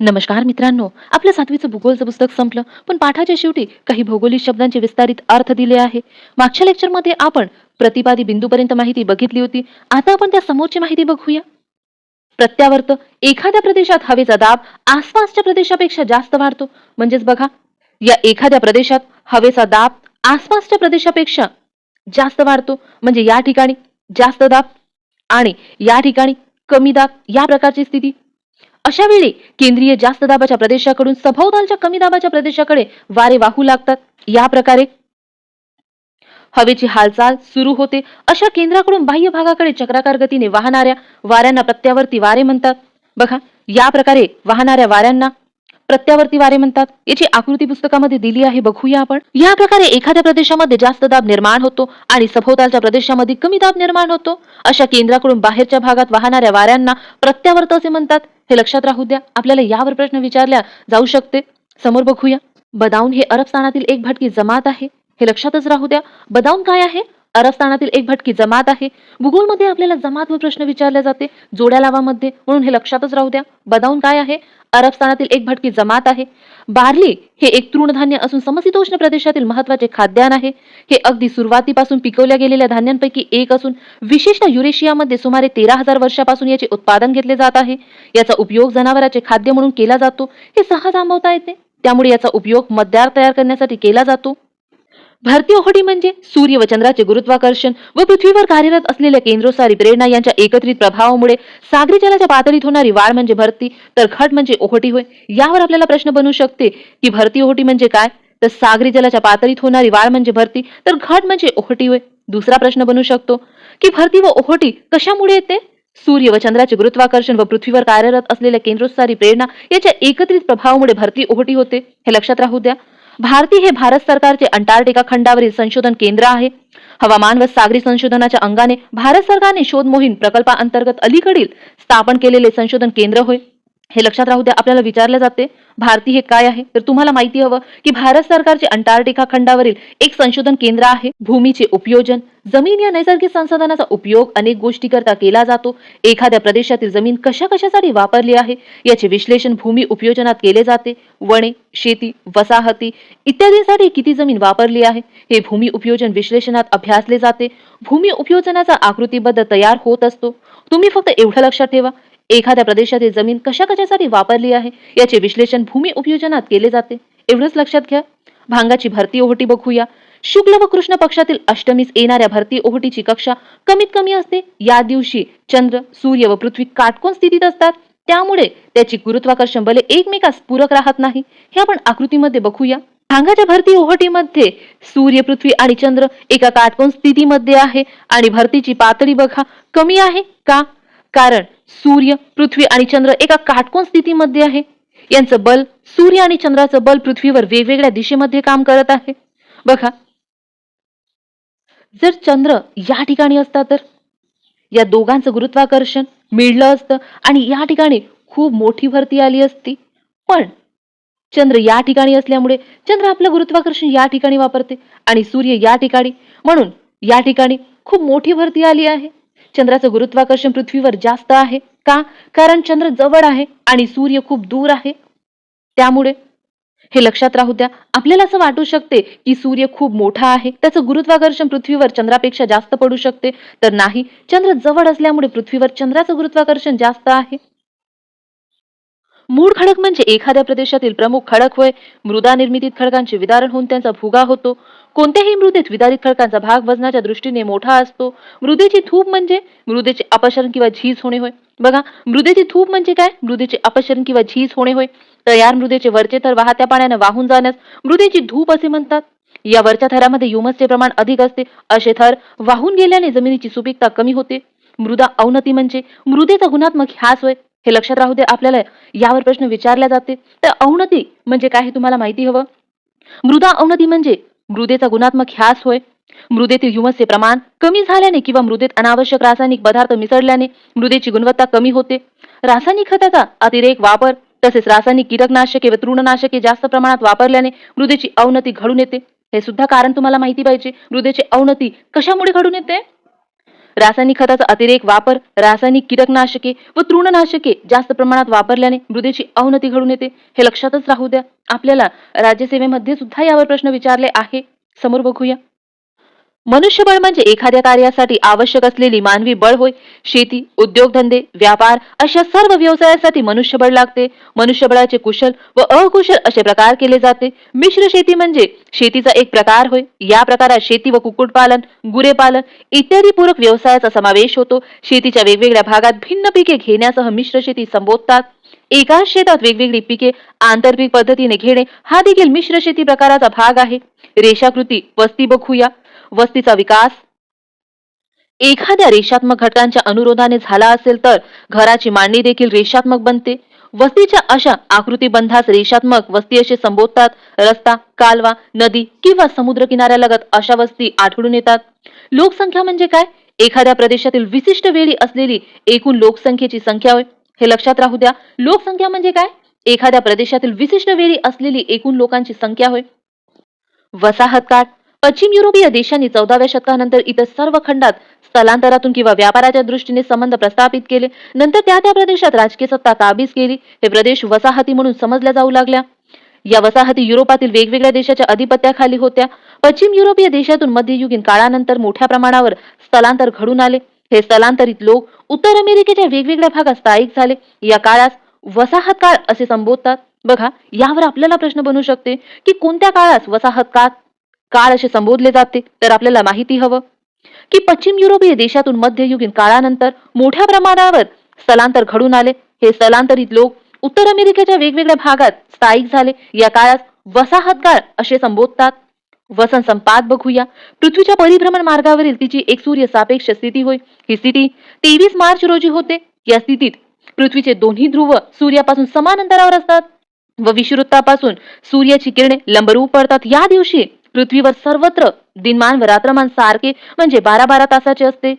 नमस्कार मित्रांनो आपल्या सातवीचं भूगोलचं पुस्तक संपलं पण पाठाच्या शेवटी काही भौगोलिक शब्दांचे विस्तारित अर्थ दिले आहे. मागच्या लेक्चरमध्ये आपण प्रतिपादी बिंदूपर्यंत माहिती बघितली होती. आता आपण त्या समोरची माहिती बघूया. प्रत्यावर्त एखाद्या प्रदेशात हवेचा दाब आसपासच्या प्रदेशापेक्षा जास्त वाढतो. म्हणजेच बघा या एखाद्या प्रदेशात हवेचा दाब आसपासच्या प्रदेशापेक्षा जास्त वाढतो. म्हणजे या ठिकाणी जास्त दाब आणि या ठिकाणी कमी दाब या प्रकारची स्थिती. अशा वेळी केंद्रीय जास्त दाबाच्या प्रदेशाकडून सभोवतालच्या कमी दाबाच्या प्रदेशाकडे वारे वाहू लागतात. या प्रकारे हवेची हालचाल सुरू होते. अशा केंद्राकडून बाह्य भागाकडे चक्राकार गतीने वाहणाऱ्या वाऱ्यांना प्रत्यावर्ती वारे म्हणतात. बघा या प्रकारे वाहणाऱ्या वाऱ्यांना प्रत्यावर्ती वारे म्हणतात. याची आकृती पुस्तकामध्ये दिली आहे. बघूया आपण. या प्रकारे एखाद्या प्रदेशामध्ये जास्त दाब निर्माण होतो आणि सभोवतालच्या प्रदेशामध्ये कमी दाब निर्माण होतो. अशा केंद्राकडून बाहेरच्या भागात वाहणाऱ्या वाऱ्यांना प्रत्यावर्त असे म्हणतात. हे लक्षात राहू द्या. आपल्याला यावर प्रश्न विचारल्या जाऊ शकते. समोर बघूया. बदाऊन हे अरबस्थानातील एक भटकी जमात आहे. हे लक्षातच राहू द्या. बदाऊन काय आहे? अरबस्थानातील एक भटकी जमात आहे. भूगोलमध्ये आपल्याला जमात व प्रश्न विचारले जाते. जोड्या लावामध्ये. म्हणून हे लक्षातच राहू द्या. बदाऊन काय आहे? अरबस्थानातील एक भटकी जमात आहे. बार्ली हे एक तृणधान्य असून समशीतोष्ण प्रदेशातील महत्त्वाचे खाद्यान्न आहे. हे अगदी सुरुवातीपासून पिकवल्या गेलेल्या धान्यांपैकी एक असून विशेषतः युरेशियामध्ये सुमारे तेरा हजार वर्षापासून याचे उत्पादन घेतले जात आहे. याचा उपयोग जनावरांचे खाद्य म्हणून केला जातो. हे सहज आंबवता येते. त्यामुळे याचा उपयोग मद्यार तयार करण्यासाठी केला जातो. भारतीय ओहोटी म्हणजे सूर्य व चंद्राचे गुरुत्वाकर्षण व पृथ्वीवर कार्यरत असलेल्या केंद्रोसारी प्रेरणा यांच्या एकत्रित प्रभावामुळे सागरी जलाच्या पातळीत होणारी वाढ म्हणजे भरती तर घट म्हणजे ओहोटी होय. यावर आपल्याला प्रश्न बनू शकते की भरती ओहोटी म्हणजे काय? तर सागरी जलाच्या पातळीत होणारी वाढ म्हणजे भरती तर घट म्हणजे ओहोटी होय. दुसरा प्रश्न बनू शकतो की भरती व ओहोटी कशामुळे येते? सूर्य व चंद्राचे गुरुत्वाकर्षण व पृथ्वीवर कार्यरत असलेल्या केंद्रोत्सारी प्रेरणा याच्या एकत्रित प्रभावामुळे भरती ओहोटी होते. हे लक्षात राहू द्या. भारती हे भारत सरकारचे अंटार्क्टिका खंडावरील संशोधन केंद्र आहे. हवामान व सागरी संशोधनाच्या अंगाने भारत सरकारने शोध मोहीम प्रकल्पाअंतर्गत अलीकडील स्थापन केलेले संशोधन केंद्र होय. हे लक्षात राहू द्या आपल्याला विचारले जाते भारती हे काय आहे? तर तुम्हाला माहिती हवं की भारत सरकारचे अंटार्क्टिका खंडावरील एक संशोधन केंद्र आहे भूमीचे उपयोजन. जमीन या नैसर्गिक संसाधनाचा उपयोग अनेक गोष्टीकरता केला जातो. एखाद्या प्रदेशातील जमीन कशा कशासाठी वापरली आहे? याचे विश्लेषण भूमी उपयोजनात केले जाते. वने शेती वसाहती इत्यादींसाठी किती जमीन वापरली आहे? हे भूमी उपयोजन विश्लेषणात अभ्यासले जाते. भूमी उपयोजनाचा आकृतीबद्ध तयार होत असतो. तुम्ही फक्त एवढं लक्षात ठेवा. एखाद्या प्रदेशातील जमीन कशा कशासाठी वापरली आहे? याचे विश्लेषण भूमी उपयोजनात केले जाते. एवढंच लक्षात घ्या. भांगाची भरती ओहोटी बघूया. शुक्ल व कृष्ण पक्षातील अष्टमीस येणाऱ्या भरती ओहोटीची कक्षा कमीत कमी असते. या दिवशी चंद्र सूर्य व पृथ्वी काटकोन स्थितीत असतात. त्यामुळे त्याची गुरुत्वाकर्षण बले एकमेकास पूरक राहत नाही. हे आपण आकृतीमध्ये बघूया. भांगाच्या भरती ओहोटीमध्ये सूर्य पृथ्वी आणि चंद्र एका काटकोन स्थितीमध्ये आहे. आणि भरतीची पातळी बघा कमी आहे का? कारण सूर्य पृथ्वी आणि चंद्र एका काटकोन स्थितीमध्ये आहे. यांचं बल सूर्य आणि चंद्राचं बल पृथ्वीवर वेगवेगळ्या दिशेमध्ये काम करत आहे. बघा जर चंद्र या ठिकाणी असता तर? या दोघांचं गुरुत्वाकर्षण मिळलं असतं आणि या ठिकाणी खूप मोठी भरती आली असती. पण चंद्र या ठिकाणी असल्यामुळे चंद्र आपलं गुरुत्वाकर्षण या ठिकाणी वापरते आणि सूर्य या ठिकाणी. म्हणून या ठिकाणी खूप मोठी भरती आली आहे. चंद्राचं गुरुत्वाकर्षण पृथ्वीवर जास्त आहे का? कारण चंद्र जवळ आहे आणि सूर्य खूप दूर आहे. त्यामुळे हे लक्षात राहू द्या आपल्याला असं वाटू शकते की सूर्य खूप मोठा आहे त्याचं गुरुत्वाकर्षण पृथ्वीवर चंद्रापेक्षा जास्त पडू शकते. तर नाही चंद्र जवळ असल्यामुळे पृथ्वीवर चंद्राचं गुरुत्वाकर्षण जास्त आहे. मूळ खडक म्हणजे एखाद्या प्रदेशातील प्रमुख खडक होय. मृदा निर्मितीत खडकांचे विदारण होऊन त्यांचा भुगा होतो. कोणत्याही मृदेत विदारित खडकांचा भाग वजनाच्या दृष्टीने मोठा असतो. मृदेची थूप म्हणजे मृदेचे अपसरण किंवा झीज होणे होय. बघा मृदेची थूप म्हणजे काय? मृदेचे अपशरण किंवा झीज होणे होय. तयार मृदेचे वरचे थर वाहत्या पाण्याने वाहून जाण्यास मृदेची धूप असे म्हणतात. या वरच्या थरामध्ये ह्युमसचे प्रमाण अधिक असते. असे थर वाहून गेल्याने जमिनीची सुपीकता कमी होते. मृदा अवनती म्हणजे मृदेचा गुणात्मक ह्यास होय. हे लक्षात राहू दे आपल्याला यावर प्रश्न विचारला जाते. तर अवनती म्हणजे काय हे तुम्हाला माहिती हवं? मृदा अवनती म्हणजे मृदेचा गुणात्मक ह्यास होय. मृदेतील ह्युमसचे प्रमाण कमी झाल्याने किंवा मृदेत अनावश्यक रासायनिक पदार्थ मिसळल्याने मृदेची गुणवत्ता कमी होते. रासायनिक खताचा अतिरेक वापर तसेच रासायनिक कीटकनाशके व तृणनाशके जास्त प्रमाणात वापरल्याने मृदेची अवनती घडून येते. हे सुद्धा कारण तुम्हाला माहिती पाहिजे. मृदेची अवनती कशामुळे घडून येते? रासायनिक खताचा अतिरेक वापर रासायनिक कीटकनाशके व तृणनाशके जास्त प्रमाणात वापरल्याने मृदेची अवनती घडून येते. हे लक्षातच राहू द्या. आपल्याला राज्यसेवेमध्ये सुद्धा यावर प्रश्न विचारले आहे. समोर बघूया. मनुष्यबळ म्हणजे एखाद्या कार्यासाठी आवश्यक असलेली मानवी बळ होय. शेती उद्योगधंदे व्यापार अशा सर्व व्यवसायासाठी मनुष्यबळ लागते. मनुष्यबळाचे कुशल व अकुशल असे प्रकार केले जाते. मिश्र शेती म्हणजे शेतीचा एक प्रकार होय. या प्रकारात शेती व कुक्कुटपालन गुरेपालन इत्यादी पूरक व्यवसायाचा समावेश होतो. शेतीच्या वेगवेगळ्या भागात भिन्न पिके घेण्यासह मिश्र शेती संबोधतात. एकाच शेतात वेगवेगळी पिके आंतरपीक पद्धतीने घेणे हा देखील मिश्र शेती प्रकाराचा भाग आहे. रेषाकृती वस्ती बघूया. वस्तीचा विकास. एखाद्या रेषात्मक घटकांच्या अनुरोधाने झाला असेल तर घराची मांडणी देखील रेषात्मक बनते. वस्तीच्या अशा आकृतीबंधास रेषात्मक वस्ती असे संबोधतात. रस्ता कालवा नदी किंवा समुद्र किनाऱ्यालगत अशा वस्ती आढळून येतात. लोकसंख्या म्हणजे काय? एखाद्या प्रदेशातील विशिष्ट वेळी असलेली एकूण लोकसंख्येची संख्या होय. हे लक्षात राहू द्या. लोकसंख्या म्हणजे काय? एखाद्या प्रदेशातील विशिष्ट वेळी असलेली एकूण लोकांची संख्या होय. वसाहतकाळ पश्चिम युरोपीय देशांनी चौदाव्या शतकानंतर इतर सर्व खंडात स्थलांतरातून किंवा व्यापाराच्या दृष्टीने संबंध प्रस्थापित केले. नंतर त्या त्या प्रदेशात राजकीय सत्ता काबीज केली. हे प्रदेश वसाहती म्हणून समजल्या जाऊ लागल्या. या वसाहती युरोपातील वेगवेगळ्या देशाच्या अधिपत्याखाली होत्या. पश्चिम युरोपीय देशातून मध्ययुगीन काळानंतर मोठ्या प्रमाणावर स्थलांतर घडून आले. हे स्थलांतरित लोक उत्तर अमेरिकेच्या वेगवेगळ्या भागात स्थायिक झाले. या काळास वसाहत काळ असे संबोधतात. बघा यावर आपल्याला प्रश्न बनू शकते की कोणत्या काळास वसाहत काळ काळ असे संबोधले जाते तर आपल्याला माहिती हवं की पश्चिम युरोपीय देशातून मध्ययुगीन काळानंतर मोठ्या प्रमाणावर स्थलांतर घडून आले. हे स्थलांतरित लोक उत्तर अमेरिकेच्या वेगवेगळ्या भागात स्थायिक झाले. या काळात वसाहतकाळ असे संबोधतात. वसन संपात बघूया. पृथ्वीच्या परिभ्रमण मार्गावरील तिची एक सूर्य सापेक्ष स्थिती होय. ही स्थिती तेवीस मार्च रोजी होते. या स्थितीत पृथ्वीचे दोन्ही ध्रुव सूर्यापासून समान अंतरावर असतात व विषुवृत्तापासून सूर्याची किरणे लंबरूप पडतात. या दिवशी पृथ्वीवर सर्वत्र दिनमान व रात्रमान सारखे म्हणजे बारा बारा तासाचे असते.